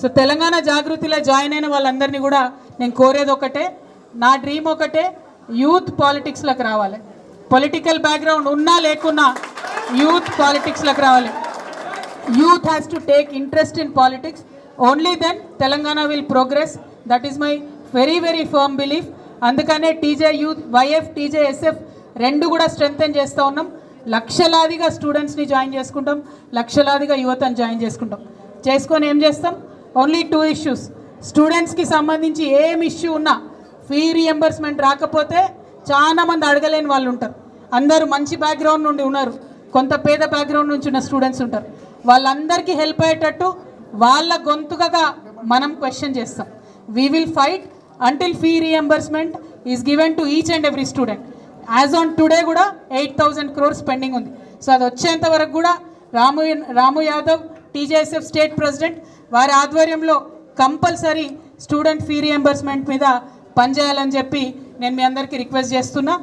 So Telangana జాగృతిలో join అయిన వాళ్ళందరినీ కూడా నేను కోరేది ఒకటే నా డ్రీమ్ ఒకటే యూత్ పాలిటిక్స్లోకి రావాలి. పొలిటికల్ బ్యాక్గ్రౌండ్ ఉన్నా లేకున్నా యూత్ పాలిటిక్స్లోకి రావాలి. Youth has to take interest in politics only then Telangana will progress that is my very very firm belief అందుకనే TJ youth YF TJ SF రెండు కూడా స్ట్రెంగ్తెన్ చేస్తూ ఉన్నాం. లక్షలాదిగా స్టూడెంట్స్ని జాయిన్ చేసుకుంటాం. లక్షలాదిగా యువతను జాయిన్ చేసుకుంటాం. చేసుకొని ఏం చేస్తాం? ఓన్లీ టూ ఇష్యూస్ స్టూడెంట్స్కి సంబంధించి ఏం ఇష్యూ ఉన్నా ఫీ రియంబర్స్మెంట్ రాకపోతే చాలా మంది అడగలేని వాళ్ళు ఉంటారు. అందరూ మంచి బ్యాక్గ్రౌండ్ నుండి ఉన్నారు. కొంత పేద బ్యాక్గ్రౌండ్ నుంచి ఉన్న స్టూడెంట్స్ ఉంటారు. వాళ్ళందరికీ హెల్ప్ అయ్యేటట్టు వాళ్ళ గొంతుకగా మనం క్వశ్చన్ చేస్తాం. We will fight until fee reimbursement is given to each and every student as on today కూడా ఎయిట్ థౌజండ్ క్రోర్స్ పెండింగ్ ఉంది. సో అది వచ్చేంత వరకు కూడా Ramu Ramu Yadav TJSF state president వారి ఆధ్వర్యంలో కంపల్సరీ స్టూడెంట్ ఫీ రియంబర్స్మెంట్ మీద పనిచేయాలని చెప్పి నేను మీ అందరికీ రిక్వెస్ట్ చేస్తున్నా.